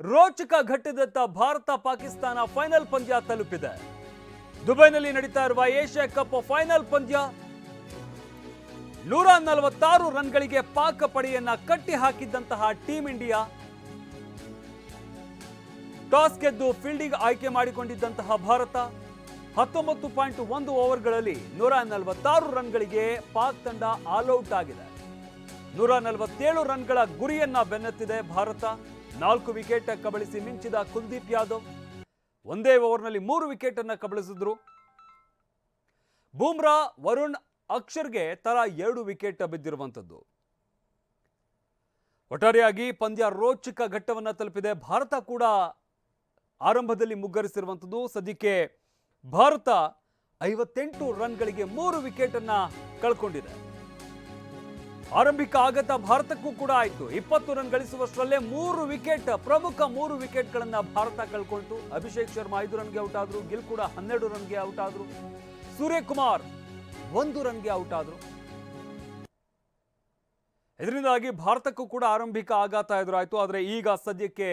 ರೋಚಕ ಘಟ್ಟದತ್ತ ಭಾರತ ಪಾಕಿಸ್ತಾನ ಫೈನಲ್ ಪಂದ್ಯ ತಲುಪಿದೆ. ದುಬೈನಲ್ಲಿ ನಡೀತಾ ಇರುವ ಏಷ್ಯಾ ಕಪ್ ಫೈನಲ್ ಪಂದ್ಯ ನೂರ ನಲವತ್ತಾರು ರನ್ಗಳಿಗೆ ಪಾಕ ಪಡೆಯನ್ನ ಕಟ್ಟಿ ಹಾಕಿದ್ದಂತಹ ಟೀಂ ಇಂಡಿಯಾ ಟಾಸ್ ಗೆದ್ದು ಫೀಲ್ಡಿಂಗ್ ಆಯ್ಕೆ ಮಾಡಿಕೊಂಡಿದ್ದಂತಹ ಭಾರತ ಹತ್ತೊಂಬತ್ತು ಪಾಯಿಂಟ್ ಒಂದು ಓವರ್ಗಳಲ್ಲಿ ನೂರ ನಲವತ್ತಾರು ರನ್ಗಳಿಗೆ ಪಾಕ್ ತಂಡ ಆಲ್ಔಟ್ ಆಗಿದೆ. ನೂರ ನಲವತ್ತೇಳು ರನ್ಗಳ ಗುರಿಯನ್ನ ಬೆನ್ನತ್ತಿದೆ ಭಾರತ. ನಾಲ್ಕು ವಿಕೆಟ್ ಕಬಳಿಸಿ ಮಿಂಚಿದ ಕುಲ್ದೀಪ್ ಯಾದವ್. ಒಂದೇ ಓವರ್ನಲ್ಲಿ ಮೂರು ವಿಕೆಟ್ ಅನ್ನು ಕಬಳಿಸಿದ್ರು. ಬೂಮ್ರಾ, ವರುಣ್, ಅಕ್ಷರ್ಗೆ ತಲಾ ಎರಡು ವಿಕೆಟ್ ಬಿದ್ದಿರುವಂಥದ್ದು. ಒಟ್ಟಾರೆಯಾಗಿ ಪಂದ್ಯ ರೋಚಕ ಘಟ್ಟವನ್ನ ತಲುಪಿದೆ. ಭಾರತ ಕೂಡ ಆರಂಭದಲ್ಲಿ ಮುಗ್ಗರಿಸಿರುವಂಥದ್ದು. ಸದ್ಯಕ್ಕೆ ಭಾರತ ಐವತ್ತೆಂಟು ರನ್ಗಳಿಗೆ ಮೂರು ವಿಕೆಟ್ ಅನ್ನ ಕಳ್ಕೊಂಡಿದೆ. ಆರಂಭಿಕ ಆಗತ ಭಾರತಕ್ಕೂ ಕೂಡ ಆಯಿತು. ಇಪ್ಪತ್ತು ರನ್ ಗಳಿಸುವಷ್ಟರಲ್ಲೇ ಮೂರು ವಿಕೆಟ್, ಪ್ರಮುಖ ಮೂರು ವಿಕೆಟ್ಗಳನ್ನು ಭಾರತ ಕಳ್ಕೊಳ್ತು ಅಭಿಷೇಕ್ ಶರ್ಮಾ ಐದು ರನ್ಗೆ ಔಟ್ ಆದ್ರು, ಗಿಲ್ ಕೂಡ ಹನ್ನೆರಡು ರನ್ಗೆ ಔಟ್ ಆದ್ರು. ಸೂರ್ಯಕುಮಾರ್ ಒಂದು ರನ್ಗೆ ಔಟ್ ಆದ್ರು. ಇದರಿಂದಾಗಿ ಭಾರತಕ್ಕೂ ಕೂಡ ಆರಂಭಿಕ ಆಘಾತ ಎದುರಾಯಿತು. ಆದರೆ ಈಗ ಸದ್ಯಕ್ಕೆ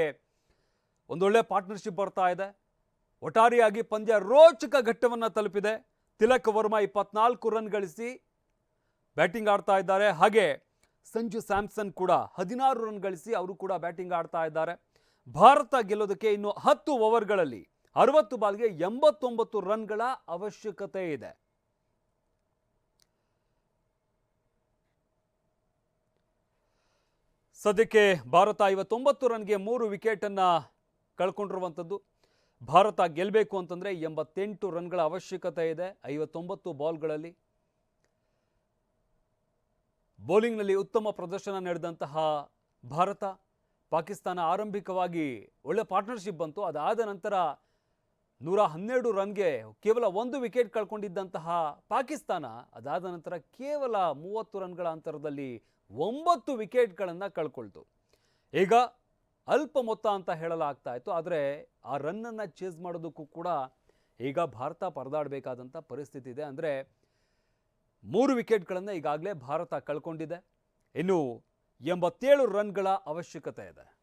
ಒಂದೊಳ್ಳೆ ಪಾರ್ಟ್ನರ್ಶಿಪ್ ಬರ್ತಾ ಇದೆ. ಒಟ್ಟಾರೆಯಾಗಿ ಪಂದ್ಯ ರೋಚಕ ಘಟ್ಟವನ್ನು ತಲುಪಿದೆ. ತಿಲಕ್ ವರ್ಮಾ ಇಪ್ಪತ್ನಾಲ್ಕು ರನ್ ಗಳಿಸಿ ಬ್ಯಾಟಿಂಗ್ ಆಡ್ತಾ ಇದ್ದಾರೆ. ಹಾಗೆ ಸಂಜು ಸ್ಯಾಮ್ಸನ್ ಕೂಡ ಹದಿನಾರು ರನ್ ಗಳಿಸಿ ಅವರು ಕೂಡ ಬ್ಯಾಟಿಂಗ್ ಆಡ್ತಾ ಇದ್ದಾರೆ. ಭಾರತ ಗೆಲ್ಲೋದಕ್ಕೆ ಇನ್ನು ಹತ್ತು ಓವರ್ಗಳಲ್ಲಿ ಅರವತ್ತು ಬಾಲ್ಗೆ ಎಂಬತ್ತೊಂಬತ್ತು ರನ್ಗಳ ಅವಶ್ಯಕತೆ ಇದೆ. ಸದ್ಯಕ್ಕೆ ಭಾರತ ಐವತ್ತೊಂಬತ್ತು ರನ್ಗೆ ಮೂರು ವಿಕೆಟನ್ನು ಕಳ್ಕೊಂಡಿರುವಂಥದ್ದು. ಭಾರತ ಗೆಲ್ಲಬೇಕು ಅಂತಂದರೆ ಎಂಬತ್ತೆಂಟು ರನ್ಗಳ ಅವಶ್ಯಕತೆ ಇದೆ ಐವತ್ತೊಂಬತ್ತು ಬಾಲ್ಗಳಲ್ಲಿ. ಬೌಲಿಂಗ್ನಲ್ಲಿ ಉತ್ತಮ ಪ್ರದರ್ಶನ ನೀಡಿದಂತಹ ಭಾರತ, ಪಾಕಿಸ್ತಾನ ಆರಂಭಿಕವಾಗಿ ಒಳ್ಳೆ ಪಾರ್ಟ್ನರ್ಶಿಪ್ ಬಂತು. ಅದಾದ ನಂತರ ನೂರ ಹನ್ನೆರಡು ರನ್ಗೆ ಕೇವಲ ಒಂದು ವಿಕೆಟ್ ಕಳ್ಕೊಂಡಿದ್ದಂತಹ ಪಾಕಿಸ್ತಾನ, ಅದಾದ ನಂತರ ಕೇವಲ ಮೂವತ್ತು ರನ್ಗಳ ಅಂತರದಲ್ಲಿ ಒಂಬತ್ತು ವಿಕೆಟ್ಗಳನ್ನು ಕಳ್ಕೊಳ್ತು. ಈಗ ಅಲ್ಪ ಮೊತ್ತ ಅಂತ ಹೇಳಲಾಗ್ತಾ ಇತ್ತು, ಆದರೆ ಆ ರನ್ನನ್ನು ಚೇಸ್ ಮಾಡೋದಕ್ಕೂ ಕೂಡ ಈಗ ಭಾರತ ಪರದಾಡಬೇಕಾದಂಥ ಪರಿಸ್ಥಿತಿ ಇದೆ. ಅಂದರೆ ಮೂರು ವಿಕೆಟ್ಗಳನ್ನು ಈಗಾಗಲೇ ಭಾರತ ಕಳ್ಕೊಂಡಿದೆ. ಇನ್ನು ಎಂಬತ್ತೇಳು ರನ್ಗಳ ಅವಶ್ಯಕತೆ ಇದೆ.